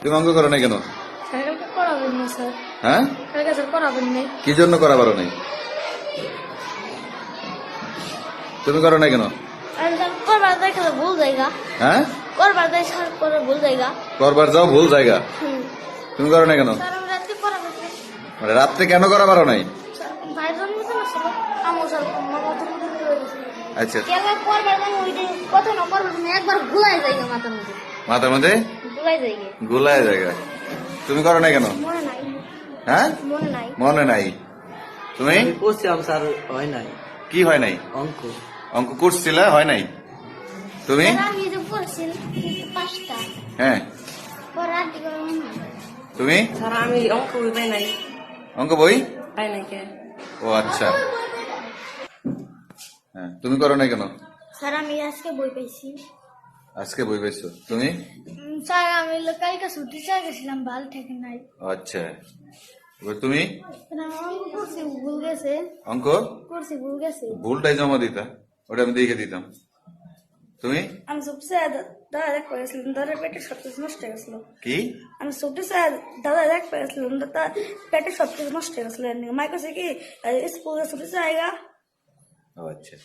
তুমি অঙ্ক করো নাই কেন? হ্যাঁ না কি জন্য করা পারো নাই? তুমি করো নাই কেন? করবার হ্যাঁ? করবার করবার যাও ভুল জায়গা। তুমি করো নাই কেন? না মানে রাত্রে কেন করা পারো নাই আচ্ছা। করবার না করবার মাথার মধ্যে? মধ্যে জায়গা তুমি করো নাই কেন? হ্যাঁ? মনে নাই। তুমি? করছিলাম স্যার হয় নাই। কি হয় নাই? অঙ্ক। অঙ্ক করছিলে হয় নাই? তুমি? হ্যাঁ। তুমি? আমি অঙ্ক বই পাই নাই। অঙ্ক বই? পাই নাই ও আচ্ছা। হ্যাঁ তুমি করো নাই কেন? স্যার আমি আজকে বই পেয়েছি আজকে বই পেয়েছ তুমি? স্যার আমি কালকে ছুটি চাই গেছিলাম ভালো থেকে নাই। আচ্ছা। এবার তুমি? অঙ্ক করছি ভুল গেছে। অঙ্ক? করছি ভুল গেছে। ভুলটাই জমা দিতা ওটা আমি দেখে দিতাম। তুমি? আমি ছুটি চাই দাদা দেখ পেয়েছিলাম দাদার পেটে সব কিছু নষ্ট হয়ে গেছিল। কি? আমি ছুটি চাই দাদা দেখ পেয়েছিলাম দাদা পেটে সব কিছু নষ্ট হয়ে গেছিল। মাই কাছে কি স্কুলে ছুটি চাইগা ও আচ্ছা।